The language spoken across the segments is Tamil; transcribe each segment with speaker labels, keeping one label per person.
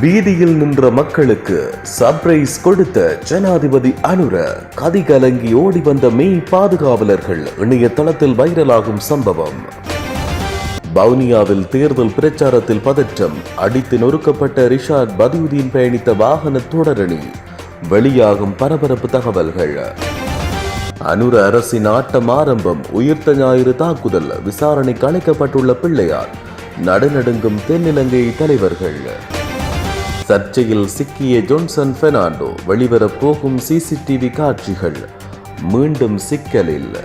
Speaker 1: வீதியில் நின்ற மக்களுக்கு சர்ப்ரைஸ் கொடுத்த ஜனாதிபதி அனுர கதி கலங்கி ஓடி வந்த மெய் பாதுகாவலர்கள் இணையதளத்தில் வைரலாகும் சம்பவம். வவுனியாவில் தேர்தல் பிரச்சாரத்தில் பதற்றம் அடித்து நொறுக்கப்பட்ட ரிஷாட் பதியுதீன் பயணித்த வாகன தொடரணி வெளியாகும் பரபரப்பு தகவல்கள். அனுர அரசின் ஆட்டம் ஆரம்பம் உயிர்த்த ஞாயிறு தாக்குதல் விசாரணைக்கு அழைக்கப்பட்டுள்ள பிள்ளையார் நடுநடுங்கும் தென்னிலங்கை தலைவர்கள். சர்ச்சையில் சிக்கிய ஜோன்சன் பெர்னாண்டோ வெளிவரப் போகும் சிசிடிவி காட்சிகள் மீண்டும் சிக்கலில்.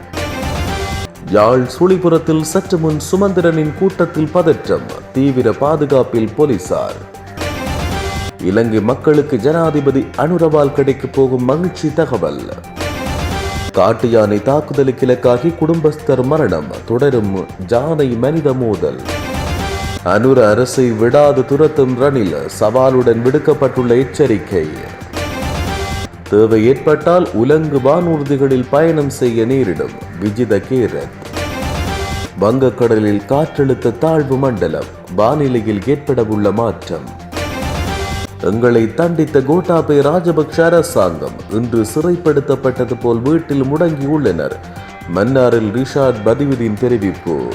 Speaker 1: யாழ் சுழிபுரத்தில் சற்று முன் சுமந்திரனின் கூட்டத்தில் பதற்றம் தீவிர பாதுகாப்பில் போலீசார். இலங்கை மக்களுக்கு ஜனாதிபதி அனுரவால் கிடைக்கப் போகும் மகிழ்ச்சி தகவல். காட்டு யானை தாக்குதலுக்கு இலக்காகி குடும்பஸ்தர் மரணம் தொடரும் ஜானை மனித மோதல். அனுர அரசை விடாது துரத்தும் ரணில் சவாலுடன் விடுக்கப்பட்டுள்ள எச்சரிக்கை. தேவை ஏற்பட்டால் உலங்கு வானூர்திகளில் பயணம் செய்ய நேரிடும் விஜித கேரத். வங்கக்கடலில் காற்றழுத்த தாழ்வு மண்டலம் வானிலையில் ஏற்படவுள்ள மாற்றம். எங்களை தண்டித்த கோட்டாபே ராஜபக்ஷ அரசாங்கம் இன்று சிறைப்படுத்தப்பட்டது போல் வீட்டில் முடங்கியுள்ளனர் மன்னாரில் ரிஷாட் பதிவுதீன் தெரிவிப்பு.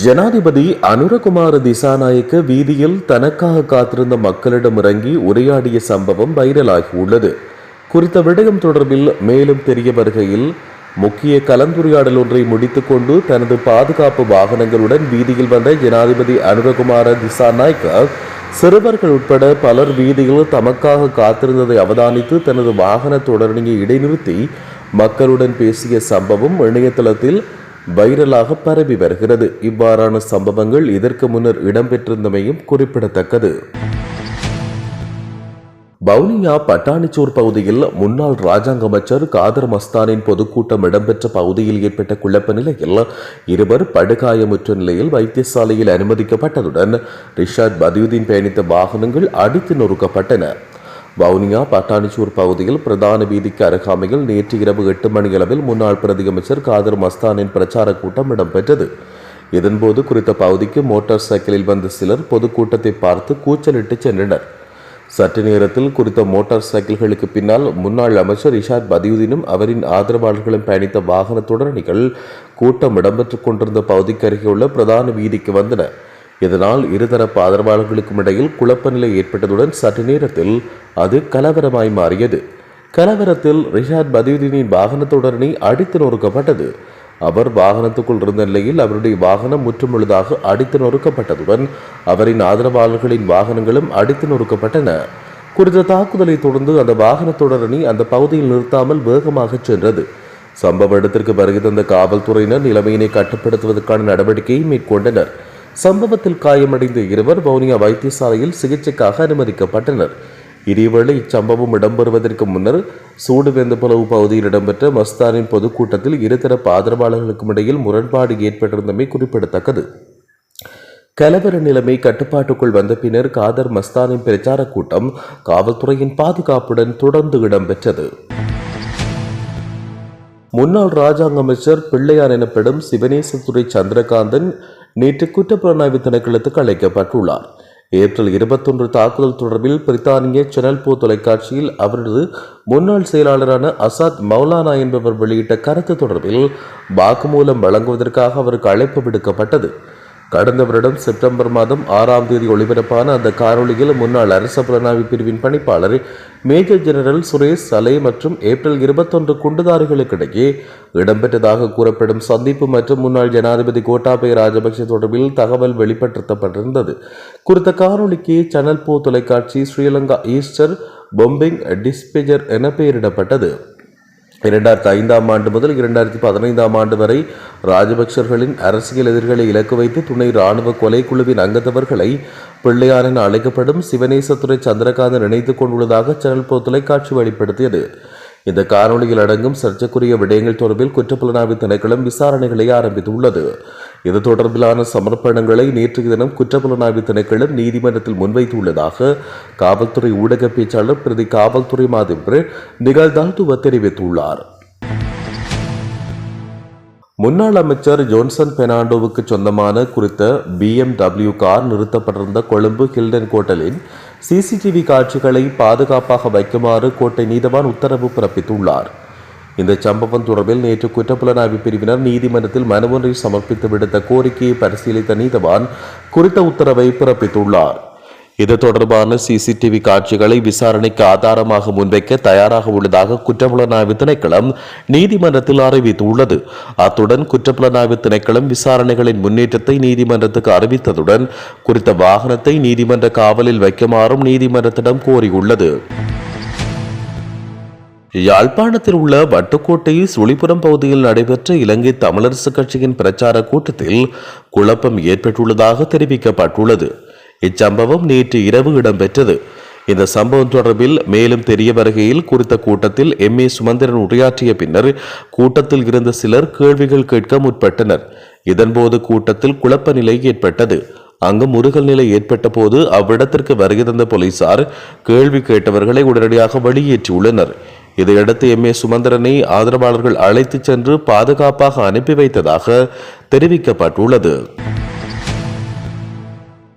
Speaker 1: ஜனாதிபதி அனுரகுமார திசாநாயக்க வீதியில் தனக்காக காத்திருந்த மக்களிடம் இறங்கி உரையாடிய சம்பவம் வைரலாகியுள்ளது குறித்த விடயம் தொடர்பில் மேலும் தெரிய வருகையில் முக்கிய கலந்துரையாடல் ஒன்றை முடித்துக்கொண்டு தனது பாதுகாப்பு வாகனங்களுடன் வீதியில் வந்த ஜனாதிபதி அனுரகுமார திசாநாயக்க சிறுவர்கள் உட்பட பலர் வீதியில் தமக்காக காத்திருந்ததை அவதானித்து தனது வாகன தொடரணியை இடைநிறுத்தி மக்களுடன் பேசிய சம்பவம் இணையதளத்தில் வைரலாக பரவி வருகிறது. இவ்வாறான சம்பவங்கள் இதற்கு முன்னர் இடம்பெற்றிருந்தமையும் குறிப்பிடத்தக்கது. வவுனியா பட்டாணிச்சூர் பகுதியில் முன்னாள் ராஜாங்க அமைச்சர் காதர் மஸ்தானின் பொதுக்கூட்டம் இடம்பெற்ற பகுதியில் ஏற்பட்ட குழப்ப நிலையில் இருவர் படுகாயமுற்ற நிலையில் வைத்தியசாலையில் அனுமதிக்கப்பட்டதுடன் ரிஷாத் பதியுதீன் பயணித்த வாகனங்கள் அடித்து நொறுக்கப்பட்டன. வவுனியா பட்டாணிச்சூர் பகுதியில் பிரதான வீதிக்கு அருகாமையில் நேற்று இரவு எட்டு மணியளவில் முன்னாள் பிரதியமைச்சர் காதர் மஸ்தானின் பிரச்சார கூட்டம் இடம்பெற்றது. இதன்போது குறித்த பகுதிக்கு மோட்டார் சைக்கிளில் வந்த சிலர் பொதுக்கூட்டத்தை பார்த்து கூச்சலிட்டு சென்றனர். சற்று நேரத்தில் குறித்த மோட்டார் சைக்கிள்களுக்கு பின்னால் முன்னாள் அமைச்சர் இஷாத் பதியுதீனும் அவரின் ஆதரவாளர்களும் பயணித்த வாகன தொடரணிகள் கூட்டம் இடம்பெற்றுக் கொண்டிருந்த பகுதிக்கு அருகே உள்ள பிரதான வீதிக்கு வந்தன இதனால் இருதரப்பு ஆதரவாளர்களுக்கும் இடையில் குழப்ப நிலை ஏற்பட்டதுடன் சற்று நேரத்தில் அது கலவரமாய் மாறியது. கலவரத்தில் ரிஷாத் பதியுதீனின் வாகன தொடரணி அடித்து நொறுக்கப்பட்டது. அவர் வாகனத்துக்குள் இருந்த நிலையில் அவருடைய வாகனம் முற்றுமுழுதாக அடித்து நொறுக்கப்பட்டதுடன் அவரின் ஆதரவாளர்களின் வாகனங்களும் அடித்து நொறுக்கப்பட்டன. குறித்த தாக்குதலை தொடர்ந்து அந்த வாகன தொடரணி அந்த பகுதியில் நிறுத்தாமல் வேகமாக சென்றது. சம்பவ இடத்திற்கு வருகை தந்த காவல்துறையினர் நிலைமையினை கட்டுப்படுத்துவதற்கான நடவடிக்கையை மேற்கொண்டனர். சம்பவத்தில் காயமடைந்த இருவர் வவுனியா வைத்தியசாலையில் சிகிச்சைக்காக அனுமதிக்கப்பட்டனர். இதேவேளை இச்சம்பவம் இடம்பெறுவதற்கு முன்னர் சூடுவேந்தபுலவு பகுதியில் இடம்பெற்ற மஸ்தானின் பொதுக்கூட்டத்தில் இருதரப்பு ஆதரவாளர்களுக்கும் இடையில் முரண்பாடு ஏற்பட்டிருந்தமை குறிப்பிடத்தக்கது. கலவர நிலைமை கட்டுப்பாட்டுக்குள் வந்த பின்னர் காதர் மஸ்தானின் பிரச்சார கூட்டம் காவல்துறையின் பாதுகாப்புடன் தொடர்ந்து இடம்பெற்றது. முன்னாள் ராஜாங்க அமைச்சர் பிள்ளையார் எனப்படும் சிவனேசத்துறை சந்திரகாந்தன் நேற்று குற்றப்புலனாய்வு திணைக்களத்துக்கு அழைக்கப்பட்டுள்ளார். ஏப்ரல் இருபத்தொன்று தாக்குதல் தொடர்பில் பிரித்தானிய சேனல் போ தொலைக்காட்சியில் அவரது முன்னாள் செயலாளரான அசாத் மௌலானா என்பவர் வெளியிட்ட கருத்து தொடர்பில் வாக்குமூலம் வழங்குவதற்காக அவருக்கு அழைப்பு விடுக்கப்பட்டது. கடந்த வருடம் செப்டம்பர் மாதம் ஆறாம் தேதி ஒளிபரப்பான அந்த காணொலியில் முன்னாள் அரச புலனாய்வு பிரிவின் பணிப்பாளர் மேஜர் ஜெனரல் சுரேஷ் சலே மற்றும் ஏப்ரல் இருபத்தொன்று குண்டுதாரிகளுக்கிடையே இடம்பெற்றதாக கூறப்படும் சந்திப்பு மற்றும் முன்னாள் ஜனாதிபதி கோட்டாபய ராஜபக்ஷ தொடர்பில் தகவல் வெளிப்படுத்தப்பட்டிருந்தது. குறித்த காணொலிக்கு சனல் போ தொலைக்காட்சி ஸ்ரீலங்கா ஈஸ்டர் பொம்பிங் டிஸ்பெஜர் என பெயரிடப்பட்டது. இரண்டாயிரத்தி ஐந்தாம் ஆண்டு முதல் இரண்டாயிரத்தி பதினைந்தாம் ஆண்டு வரை ராஜபக்சர்களின் அரசியல் எதிர்களை இலக்கு வைத்து துணை இராணுவ கொலை குழுவின் அங்கத்தவர்களை பிள்ளையார் என அழைக்கப்படும் சிவனேசத்துறை சந்திரகாந்தன் இணைத்துக் கொண்டுள்ளதாக சேனல் போ தொலைக்காட்சி வெளிப்படுத்தியது. இந்த காணொலியில் அடங்கும் சர்ச்சைக்குரிய விடயங்கள் தொடர்பில் குற்றப்புலனாய்வு திணைக்களம் விசாரணைகளை ஆரம்பித்துள்ளது. இது தொடர்பிலான சமர்ப்பணங்களை நேற்றைய தினம் குற்றப்புலனாய்வு திணைக்களம் நீதிமன்றத்தில் முன்வைத்துள்ளதாக காவல்துறை ஊடக பேச்சாளர் பிரதி காவல்துறை மாதிரி நிகழ்தாத்துவ தெரிவித்துள்ளார். முன்னாள் அமைச்சர் ஜோன்சன் பெர்னாண்டோவுக்கு சொந்தமான குறித்த பிஎம்டபிள்யூ கார் நிறுத்தப்பட்டிருந்த கொழும்பு ஹில்டன் கோட்டலின் சிசிடிவி காட்சிகளை பாதுகாப்பாக வைக்குமாறு கோட்டை நீதவான் உத்தரவு பிறப்பித்துள்ளார். இந்த சம்பவம் தொடர்பில் நேற்று குற்றப்புலனாய்வு பிரிவினர் நீதிமன்றத்தில் மனு ஒன்றை சமர்ப்பித்து விடுத்த கோரிக்கையை பரிசீலித்த நீதவான் குறித்த உத்தரவை பிறப்பித்துள்ளார். இது தொடர்பான சிசிடிவி காட்சிகளை விசாரணைக்கு ஆதாரமாக முன்வைக்க தயாராக உள்ளதாக குற்றப்புலனாய்வு திணைக்களம் நீதிமன்றத்தில் அறிவித்துள்ளது. அத்துடன் குற்றப்புலனாய்வு திணைக்களம் விசாரணைகளின் முன்னேற்றத்தை நீதிமன்றத்துக்கு அறிவித்ததுடன் குறித்த வாகனத்தை நீதிமன்ற காவலில் வைக்குமாறும் நீதிமன்றத்திடம் கோரியுள்ளது. யாழ்ப்பாணத்தில் உள்ள வட்டுக்கோட்டை சுழிபுரம் பகுதியில் நடைபெற்ற இலங்கை தமிழரசு கட்சியின் பிரச்சார கூட்டத்தில் குழப்பம் ஏற்பட்டுள்ளதாக தெரிவிக்கப்பட்டுள்ளது. இச்சம்பவம் நேற்று இரவு இடம்பெற்றது. இந்த சம்பவம் தொடர்பில் மேலும் தெரிய வருகையில் குறித்த கூட்டத்தில் எம். ஏ. சுமந்திரன் உரையாற்றிய பின்னர் கூட்டத்தில் இருந்த சிலர் கேள்விகள் கேட்க முற்பட்டனர். இதன்போது கூட்டத்தில் குழப்ப நிலை ஏற்பட்டது. அங்கு முருகல் நிலை ஏற்பட்ட போது அவ்விடத்திற்கு வருகை தந்த போலீசார் கேள்வி கேட்டவர்களை உடனடியாக வெளியேற்றியுள்ளனர். இதையடுத்து எம் ஏ சுமந்திரனை ஆதரவாளர்கள் அழைத்துச் சென்று பாதுகாப்பாக அனுப்பி வைத்ததாக தெரிவிக்கப்பட்டுள்ளது.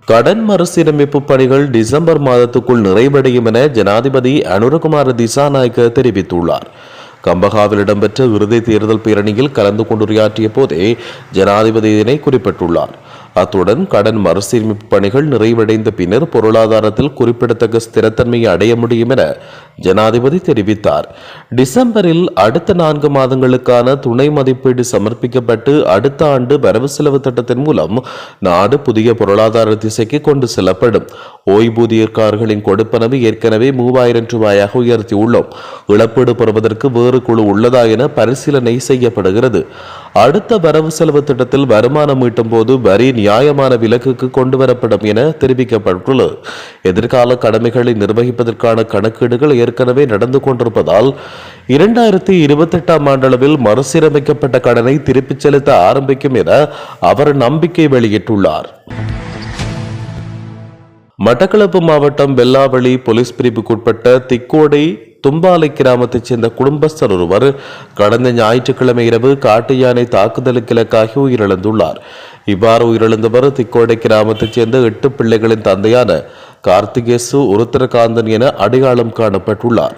Speaker 1: கடன் மறுசீரமைப்பு பணிகள் டிசம்பர் மாதத்துக்குள் நிறைவடையும் என ஜனாதிபதி அனுரகுமார திசாநாயக்க தெரிவித்துள்ளார். கம்பகாவில் இடம்பெற்ற இறுதி தேர்தல் பேரணியில் கலந்து கொண்டுரையாற்றிய போதே ஜனாதிபதி இதனை குறிப்பிட்டுள்ளார். அத்துடன் கடன் மறுசீரமைப்பு பணிகள் நிறைவடைந்த பின்னர் பொருளாதாரத்தில் குறிப்பிடத்தக்க ஸ்திரத்தன்மையை அடைய முடியும் என ஜனாதிபதி தெரிவித்தார். டிசம்பரில் அடுத்த நான்கு மாதங்களுக்கான துணை மதிப்பீடு சமர்ப்பிக்கப்பட்டு அடுத்த ஆண்டு வரவு செலவு திட்டத்தின் மூலம் நாடு புதிய பொருளாதார திசைக்கு கொண்டு செல்லப்படும். ஓய்வூதியர்காரர்களின் கொடுப்பனவு ஏற்கனவே மூவாயிரம் ரூபாயாக உயர்த்தியுள்ளோம். இழப்பீடு பெறுவதற்கு வேறு குழு உள்ளதா என பரிசீலனை செய்யப்படுகிறது. அடுத்த வரவு செலவு திட்டத்தில் வருமானம் ஈட்டும் போது வரி நியாயமான விலக்குக்கு கொண்டு வரப்படும் என தெரிவிக்கப்பட்டுள்ளது. எதிர்கால கடமைகளை நிர்வகிப்பதற்கான கணக்கீடுகள் ஏற்கனவே நடந்து கொண்டிருப்பதால் இரண்டாயிரத்தி இருபத்தி எட்டாம் ஆண்டளவில் மறுசீரமைக்கப்பட்ட கடனை திருப்பிச் செலுத்த ஆரம்பிக்கும் என அவர் நம்பிக்கை வெளியிட்டுள்ளார். மட்டக்களப்பு மாவட்டம் வெல்லாவளி போலீஸ் பிரிவுக்குட்பட்ட திக்கோடை தும்பாலை கிராமத்தைச் சேர்ந்த குடும்பஸ்தர் ஒருவர் கடந்த ஞாயிற்றுக்கிழமை இரவு காட்டு யானை தாக்குதலுக்கு இலக்காகி உயிரிழந்துள்ளார். இவ்வாறு உயிரிழந்தவர் திக்கோடை கிராமத்தைச் சேர்ந்த எட்டு பிள்ளைகளின் தந்தையான கார்த்திகேசு உருத்திரகாந்தன் என அடையாளம் காணப்பட்டுள்ளார்.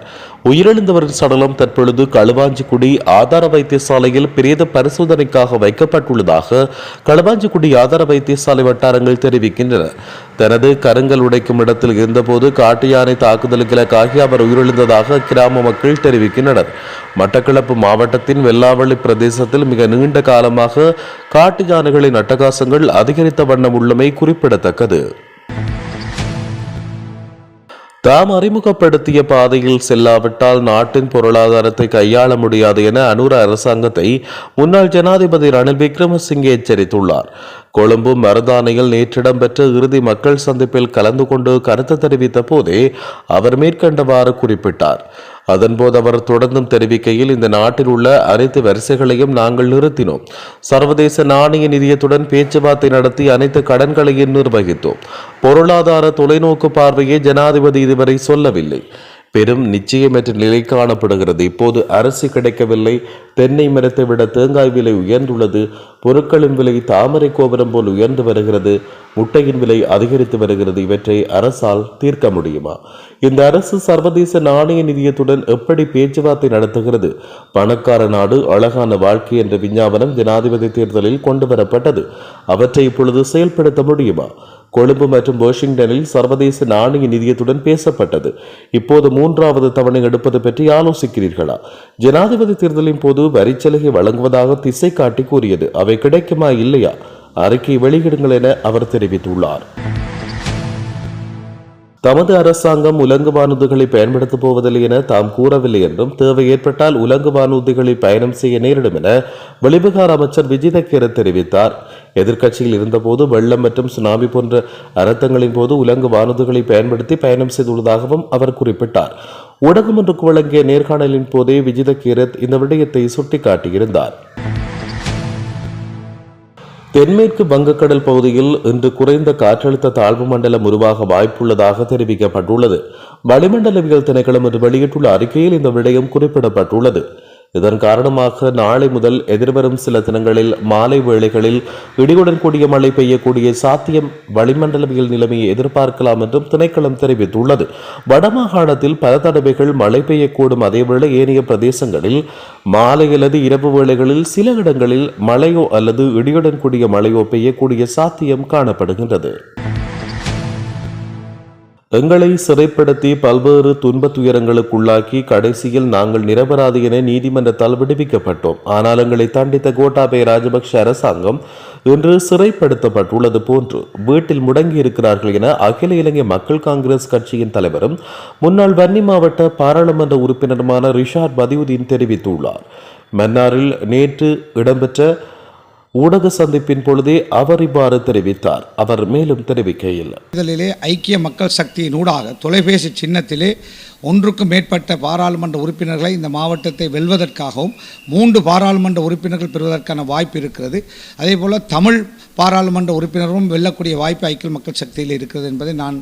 Speaker 1: உயிரிழந்தவரின் சடலம் தற்பொழுது களுவாஞ்சிக்குடி ஆதார வைத்தியசாலையில் பிரேத பரிசோதனைக்காக வைக்கப்பட்டுள்ளதாக களுவாஞ்சிக்குடி ஆதார வைத்தியசாலை வட்டாரங்கள் தெரிவிக்கின்றன. தனது கருங்கல் உடைக்கும் இடத்தில் இருந்தபோது காட்டு யானை தாக்குதலுக்கு இலக்காகி அவர் உயிரிழந்ததாக கிராம மக்கள் தெரிவிக்கின்றனர். மட்டக்களப்பு மாவட்டத்தின் வெள்ளாவள்ளி பிரதேசத்தில் மிக நீண்ட காலமாக காட்டு யானைகளின் அட்டகாசங்கள் அதிகரித்த வண்ணம் உள்ளமை குறிப்பிடத்தக்கது. தாம் அறிமுகப்படுத்திய பாதையில் செல்லாவிட்டால் நாட்டின் பொருளாதாரத்தை கையாள முடியாது என அனுர அரசாங்கத்தை முன்னாள் ஜனாதிபதி ரணில் விக்ரமசிங்கே எச்சரித்துள்ளார். கொழும்பு மருதானையில் நேற்று இடம்பெற்ற இறுதி மக்கள் சந்திப்பில் கலந்து கொண்டு கருத்து தெரிவித்த போதே அவர் மேற்கண்டவாறு குறிப்பிட்டார். அதன்போது அவர் தொடர்ந்தும் தெரிவிக்கையில் இந்த நாட்டில் உள்ள அனைத்து வரிசைகளையும் நாங்கள் நிறுத்தினோம். சர்வதேச நாணய நிதியத்துடன் பேச்சுவார்த்தை நடத்தி அனைத்து கடன்களையும் நிர்வகித்தோம். பொருளாதார தொலைநோக்கு பார்வையை ஜனாதிபதி இதுவரை சொல்லவில்லை. பெரும் நிச்சயமற்ற நிலை காணப்படுகிறது. இப்போது அரிசி கிடைக்கவில்லை. தென்னை மரத்தை விட தேங்காய் விலை உயர்ந்துள்ளது. பொருட்களின் விலை தாமரை கோபுரம் போல் உயர்ந்து வருகிறது. முட்டையின் விலை அதிகரித்து வருகிறது. இவற்றை அரசால் தீர்க்க முடியுமா? இந்த அரசு சர்வதேச நாணய நிதியத்துடன் எப்படி பேச்சுவார்த்தை நடத்துகிறது? பணக்கார நாடு அழகான வாழ்க்கை என்ற விஞ்ஞாபனம் ஜனாதிபதி தேர்தலில் கொண்டு வரப்பட்டது. அவற்றை இப்பொழுது செயல்படுத்த முடியுமா? கொழும்பு மற்றும் வாஷிங்டனில் சர்வதேச நாணய நிதியத்துடன் பேசப்பட்டது. இப்போது மூன்றாவது தவணை எடுப்பது பற்றி ஆலோசிக்கிறீர்களா? ஜனாதிபதி தேர்தலின் போது வரிச்சலுகை வழங்குவதாக திசை காட்டி கூறியது. அவை கிடைக்குமா இல்லையா? அறிக்கை வெளியிடுங்கள் என அவர் தெரிவித்துள்ளார். தமது அரசாங்கம் உலங்கு வானூர்திகளை பயன்படுத்தப் போவதில்லை என தாம் கூறவில்லை என்றும் தேவை ஏற்பட்டால் உலங்கு வானூர்திகளில் பயணம் செய்ய நேரிடும் என வெளிவிகார அமைச்சர் விஜித தெரிவித்தார். எதிர்க்கட்சியில் இருந்தபோது வெள்ளம் மற்றும் சுனாமி போன்ற அனர்த்தங்களின் போது உலங்கு வானூர்திகளை பயன்படுத்தி பயணம் செய்துள்ளதாகவும் அவர் குறிப்பிட்டார். ஊடகம் ஒன்றுக்கு வழங்கிய நேர்காணலின் போதே விஜித கீரத் இந்த விடயத்தை சுட்டிக்காட்டியிருந்தார். தென்மேற்கு வங்கக்கடல் பகுதியில் இன்று குறைந்த காற்றழுத்த தாழ்வு மண்டலம் உருவாக வாய்ப்புள்ளதாக தெரிவிக்கப்பட்டுள்ளது. வளிமண்டலவியல் திணைக்களம் இன்று வெளியிட்டுள்ள அறிக்கையில் இந்த விடயம் குறிப்பிடப்பட்டுள்ளது. இதன் காரணமாக நாளை முதல் எதிர்வரும் சில தினங்களில் மாலை வேளைகளில் இடியுடன் கூடிய மழை பெய்யக்கூடிய சாத்தியம் வளிமண்டலவியல் நிலைமையை எதிர்பார்க்கலாம் என்றும் திணைக்களம் தெரிவித்துள்ளது. வடமாகாணத்தில் பல தடவைகள் மழை பெய்யக்கூடும் அதேவேளை ஏனைய பிரதேசங்களில் மாலை அல்லது இரவு வேளைகளில் சில இடங்களில் மழையோ அல்லது இடியுடன் கூடிய மழையோ பெய்யக்கூடிய சாத்தியம் காணப்படுகின்றது. எங்களை சிறைப்படுத்தி பல்வேறு துன்பத் துயரங்களுக்குள்ளாக்கி கடைசியில் நாங்கள் நிரபராதி என நீதிமன்றத்தால் விடுவிக்கப்பட்டோம். ஆனால் எங்களை தண்டித்த கோட்டாபய ராஜபக்ஷ அரசாங்கம் இன்று சிறைப்படுத்தப்பட்டுள்ளது போன்று வீட்டில் முடங்கி இருக்கிறார்கள் என அகில இலங்கை மக்கள் காங்கிரஸ் கட்சியின் தலைவரும் முன்னாள் வன்னி மாவட்ட பாராளுமன்ற உறுப்பினருமான ரிஷாட் பதியுதீன் தெரிவித்துள்ளார். மன்னாரில் நேற்று இடம்பெற்ற ஊடக சந்திப்பின் பொழுதே அவர் இவ்வாறு தெரிவித்தார். அவர் மேலும் தெரிவிக்கையில்
Speaker 2: ஐக்கிய மக்கள் சக்தியின் ஊடாக தொலைபேசி சின்னத்திலே ஒன்றுக்கும் மேற்பட்ட பாராளுமன்ற உறுப்பினர்களை இந்த மாவட்டத்தை வெல்வதற்காகவும் மூன்று பாராளுமன்ற உறுப்பினர்கள் பெறுவதற்கான வாய்ப்பு இருக்கிறது. அதே போல் தமிழ் பாராளுமன்ற உறுப்பினரும் வெல்லக்கூடிய வாய்ப்பு ஐக்கிய மக்கள் சக்தியில் இருக்கிறது என்பதை நான்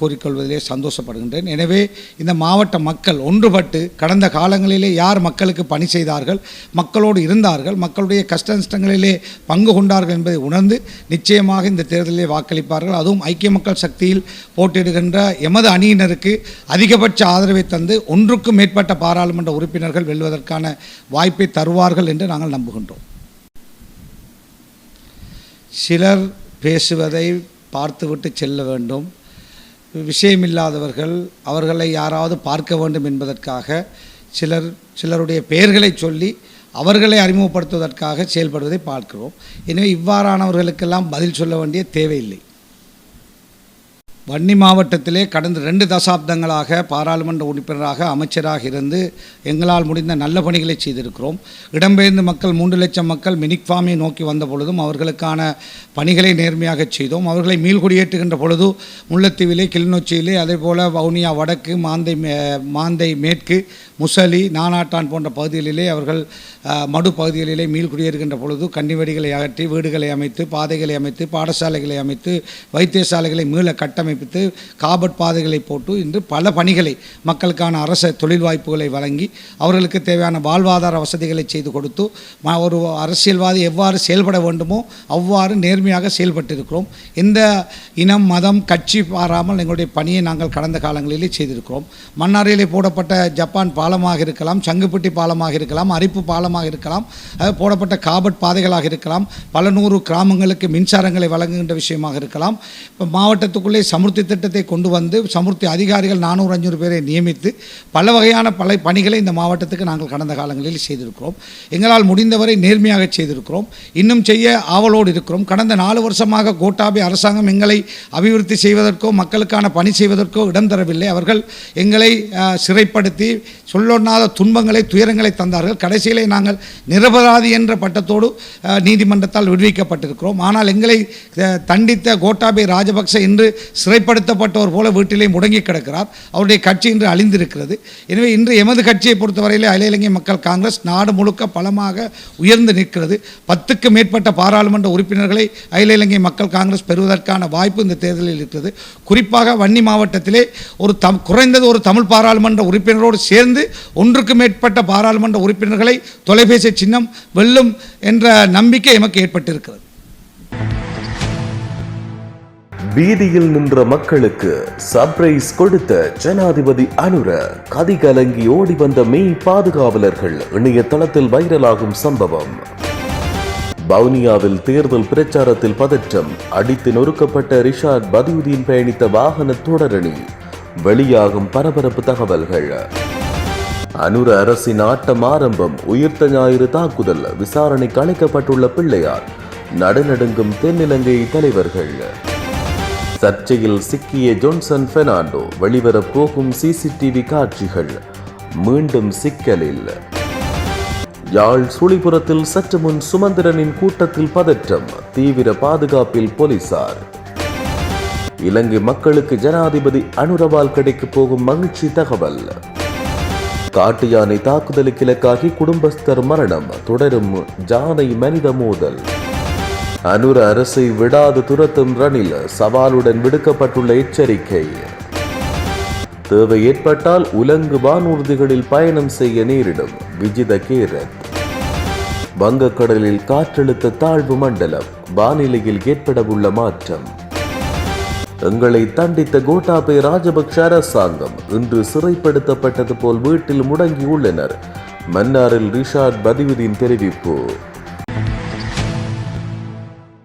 Speaker 2: கூறிக்கொள்வதிலே சந்தோஷப்படுகின்றேன். எனவே இந்த மாவட்ட மக்கள் ஒன்றுபட்டு கடந்த காலங்களிலே யார் மக்களுக்கு பணி செய்தார்கள் மக்களோடு இருந்தார்கள் மக்களுடைய கஷ்ட நஷ்டங்களிலே பங்கு கொண்டார்கள் என்பதை உணர்ந்து நிச்சயமாக இந்த தேர்தலிலே வாக்களிப்பார்கள். அதுவும் ஐக்கிய மக்கள் சக்தியில் போட்டியிடுகின்ற எமது அணியினருக்கு அதிகபட்ச ஆதரவை தந்து ஒன்றுக்கும் மேற்பட்ட பாராளுமன்ற உறுப்பினர்கள் வெல்வதற்கான வாய்ப்பை தருவார்கள் என்று நாங்கள் நம்புகின்றோம். சிலர் பேசுவதை பார்த்துவிட்டு செல்ல வேண்டும். விஷயமில்லாதவர்கள் அவர்களை யாராவது பார்க்க வேண்டும் என்பதற்காக சிலர் சிலருடைய பெயர்களை சொல்லி அவர்களை அறிமுகப்படுத்துவதற்காக செயல்படுவதை பார்க்கிறோம். எனவே இவ்வாறானவர்களுக்கெல்லாம் பதில் சொல்ல வேண்டிய தேவையில்லை. வன்னி மாவட்டத்திலே கடந்த ரெண்டு தசாப்தங்களாக பாராளுமன்ற உறுப்பினராக அமைச்சராக இருந்து எங்களால் முடிந்த நல்ல பணிகளை செய்திருக்கிறோம். இடம்பெயர்ந்த மக்கள் மூன்று லட்சம் மக்கள் மினிக் ஃபார்மை நோக்கி வந்த பொழுதும் அவர்களுக்கான பணிகளை நேர்மையாக செய்தோம். அவர்களை மீள்குடியேற்றுகின்ற பொழுது முல்லைத்தீவிலே கிளிநொச்சியிலே அதே போல் வவுனியா வடக்கு மாந்தை மாந்தை மேற்கு முசலி நானாட்டான் போன்ற பகுதிகளிலே அவர்கள் மடு பகுதிகளிலே மீள்குடியேறுகின்ற பொழுது கன்னிவெடிகளை அகற்றி வீடுகளை அமைத்து பாதைகளை அமைத்து பாடசாலைகளை அமைத்து வைத்தியசாலைகளை மீள கட்டமைப்பித்து காபட் பாதைகளை போட்டு இன்று பல பணிகளை மக்களுக்கான அரச தொழில் வாய்ப்புகளை வழங்கி அவர்களுக்கு தேவையான வாழ்வாதார வசதிகளை செய்து கொடுத்து ஒரு அரசியல்வாதி எவ்வாறு செயல்பட வேண்டுமோ அவ்வாறு நேர்மையாக செயல்பட்டிருக்கிறோம். எந்த இனம் மதம் கட்சி பாராமல் எங்களுடைய பணியை நாங்கள் கடந்த காலங்களிலே செய்திருக்கிறோம். மன்னாரிலே போடப்பட்ட ஜப்பான் பாலமாக இருக்கலாம் சங்குப்பட்டி பாலமாக இருக்கலாம் அரிப்பு பாலம் பாலமாக இருக்கலாம் போடப்பட்ட காபட் பாதைகளாக இருக்கலாம் பல நூறு கிராமங்களுக்கு மின்சாரங்களை வழங்குகின்ற விஷயமாக இருக்கலாம். இப்போ மாவட்டத்துக்குள்ளே சமுர்த்தி திட்டத்தை கொண்டு வந்து சமுர்த்தி அதிகாரிகள் நானூறு அஞ்சூறு பேரை நியமித்து பல வகையான பல பணிகளை இந்த மாவட்டத்துக்கு நாங்கள் கடந்த காலங்களில் செய்திருக்கிறோம். எங்களால் முடிந்தவரை நேர்மையாக செய்திருக்கிறோம். இன்னும் செய்ய ஆவலோடு இருக்கிறோம். கடந்த நாலு வருஷமாக கோட்டாபி அரசாங்கம் எங்களை அபிவிருத்தி செய்வதற்கோ மக்களுக்கான பணி செய்வதற்கோ இடம் தரவில்லை. அவர்கள் எங்களை சிறைப்படுத்தி சொல்லொண்ணாத துன்பங்களை துயரங்களை தந்தார்கள். கடைசியிலே நாங்கள் நிரபராதி என்ற பட்டத்தோடு நீதிமன்றத்தால் விடுவிக்கப்பட்டிருக்கிறோம். ஆனால் எங்களை தண்டித்த கோட்டாபே ராஜபக்ச இன்று சிறைப்படுத்தப்பட்டவர் போல வீட்டிலே முடங்கி கிடக்கிறார். அவருடைய கட்சி இன்று அழிந்திருக்கிறது. எனவே இன்று எமது கட்சியை பொறுத்தவரையிலே அகில இலங்கை மக்கள் காங்கிரஸ் நாடு முழுக்க பலமாக உயர்ந்து நிற்கிறது. பத்துக்கு மேற்பட்ட பாராளுமன்ற உறுப்பினர்களை அகில இலங்கை மக்கள் காங்கிரஸ் பெறுவதற்கான வாய்ப்பு இந்த தேர்தலில் இருக்கிறது. குறிப்பாக வன்னி மாவட்டத்திலே ஒரு தம் குறைந்தது ஒரு தமிழ் பாராளுமன்ற உறுப்பினரோடு சேர்ந்து ஒன்றுக்கு மேற்பட்ட பாராளுமன்ற உறுப்பினர்களை தொலைபேசி சின்னம் வெல்லும் என்ற நம்பிக்கை எமக்கு ஏற்பட்டிருக்கிறது.
Speaker 1: வீதியில் நின்ற மக்களுக்கு சர்ப்ரைஸ் கொடுத்த ஜனாதிபதி அனுர கதிகலங்கி ஓடி வந்த மெய் பாதுகாவலர்கள் இணையதளத்தில் வைரலாகும் சம்பவம். வவுனியாவில் தேர்தல் பிரச்சாரத்தில் பதற்றம் அடித்து நொறுக்கப்பட்ட ரிஷாத் பதியுதீன் பயணித்த வாகன தொடரணி வெளியாகும் பரபரப்பு தகவல்கள். அனுர அரசின் ஆட்டம் ஆரம்பம் உயிர்த்த ஞாயிறு தாக்குதல் விசாரணைக்கு அழைக்கப்பட்டுள்ள பிள்ளையார் நடுநடுங்கும் தென்னிலங்கை தலைவர்கள். சர்ச்சையில் சிக்கிய ஜோன்சன் பெர்னாண்டோ வெளிவரப் போகும் சிசிடிவி காட்சிகள் மீண்டும் சிக்கலில். யாழ் சுழிபுரத்தில் சற்று முன் சுமந்திரனின் கூட்டத்தில் பதற்றம் தீவிர பாதுகாப்பில் போலீசார். இலங்கை மக்களுக்கு ஜனாதிபதி அனுரவால் கிடைக்கப் போகும் மகிழ்ச்சி தகவல். காட்டு யானை தாக்குதலுக்கு இலக்காகி குடும்பஸ்தர் மரணம். தொடரும் ஜானை மனித மோதல். அனுர அரசை விடாது துரத்தும் ரணில் சவாலுடன் விடுக்கப்பட்டுள்ள எச்சரிக்கை. தேவை ஏற்பட்டால் உலங்கு வானூர்திகளில் பயணம் செய்ய நேரிடும். விஜித கேரத். வங்கக்கடலில் காற்றழுத்த தாழ்வு மண்டலம். வானிலையில் ஏற்படவுள்ள மாற்றம். எங்களை தண்டித்த கோட்டாபே ராஜபக்ஷ அரசாங்கம் இன்று சிறைப்படுத்தப்பட்டது போல் வீட்டில் முடங்கியுள்ளனர். மன்னாரில் ரிஷாட் பதிவுதீன் தெரிவிப்பு.